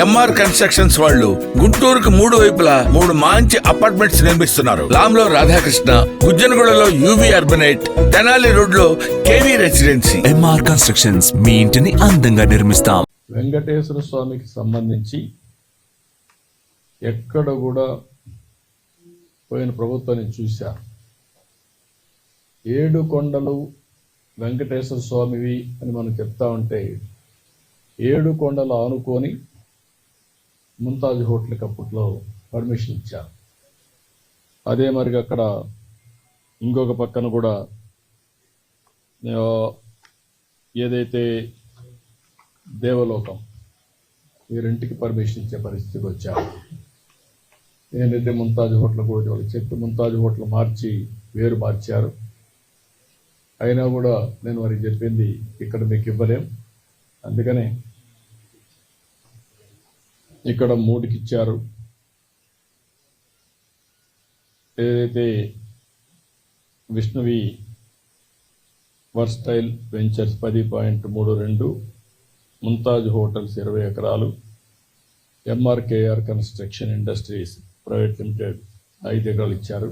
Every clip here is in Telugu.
ఎంఆర్ కన్స్ట్రక్షన్స్ వాళ్ళు గుంటూరుకు మూడు వైపులా మూడు మంచి అపార్ట్మెంట్స్ నిర్మిస్తున్నారు. లాంలో రాధాకృష్ణ గుజ్జనగూడలో యూవి అర్బనైట్ తెనాలి రోడ్లో కేవీ రెసిడెన్సీ ఎంఆర్ కన్స్ట్రక్షన్స్ మీ ఇంటిని అందంగా నిర్మిస్తాం. వెంకటేశ్వర స్వామికి సంబంధించి ఎక్కడ కూడా పోయిన ప్రభుత్వాన్ని చూశా. ఏడు కొండలు వెంకటేశ్వర స్వామివి అని మనం చెప్తా ఉంటే ఏడు కొండలు ఆనుకొని ముంతాజ్ హోటల్కి అప్పట్లో పర్మిషన్ ఇచ్చారు. అదే మరి అక్కడ ఇంకొక పక్కన కూడా ఏదైతే దేవలోకం ఈ రెంటికి పర్మిషన్ ఇచ్చే పరిస్థితికి వచ్చారు. ఏంటంటే ముంతాజ్ హోటల్ కూడా వాళ్ళకి చెప్పి ముంతాజ్ హోటల్ మార్చి వేరు మార్చారు. అయినా కూడా నేను వారికి చెప్పింది ఇక్కడ మీకు ఇవ్వలేం. అందుకనే ఇక్కడ మూడుకి ఇచ్చారు ఏదైతే విష్ణువి వర్స్టైల్ వెంచర్స్ పది పాయింట్ మూడు రెండు ముంతాజ్ హోటల్స్ ఇరవై ఎకరాలు MRKR construction industries private limited ఐదు ఎకరాలు ఇచ్చారు.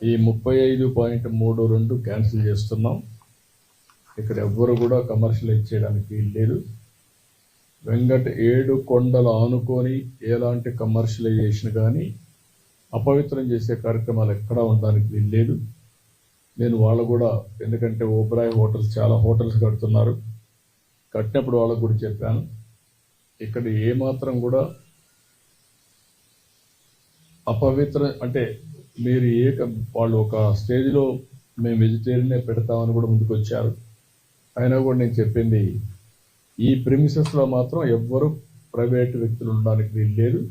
ఈ ముప్పై ఐదు పాయింట్ మూడు రెండు క్యాన్సిల్ చేస్తున్నాం. ఇక్కడ ఎవ్వరు కూడా కమర్షియలైజ్ చేయడానికి వీలు లేదు. వెంకట ఏడు కొండలు ఆనుకొని ఎలాంటి కమర్షియలైజేషన్ కానీ అపవిత్రం చేసే కార్యక్రమాలు ఎక్కడా ఉండడానికి వీల్లేదు నేను వాళ్ళు కూడా ఎందుకంటే ఓబ్రాయ్ హోటల్స్ చాలా హోటల్స్ కడుతున్నారు. కట్టినప్పుడు వాళ్ళకు కూడా చెప్పాను. ఇక్కడ ఏమాత్రం కూడా అపవిత్ర అంటే మీరు ఏ క- వాళ్ళు ఒక స్టేజ్లో మేము వెజిటేరియనే పెడతామని కూడా ముందుకు వచ్చారు అయినా కూడా నేను చెప్పింది ఈ ప్రిమిసెస్లో మాత్రం ఎవ్వరు ప్రైవేట్ వ్యక్తులు ఉండడానికి వీలు లేదు.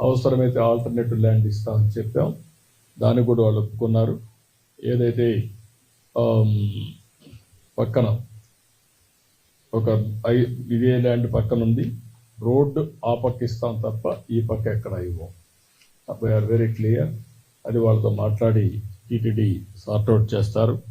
అవసరమైతే ఆల్టర్నేటివ్ ల్యాండ్ ఇస్తామని చెప్పాం. దాన్ని కూడా వాళ్ళు ఒప్పుకున్నారు. ఏదైతే పక్కన ఒక ఐ ఇదే ల్యాండ్ పక్కన ఉంది. రోడ్డు ఆ పక్క ఇస్తాం తప్ప ఈ పక్క ఎక్కడ ఇవ్వం. We are very clear. అది వాళ్ళతో మాట్లాడి టీటీడీ సార్ట్అవుట్ చేస్తారు.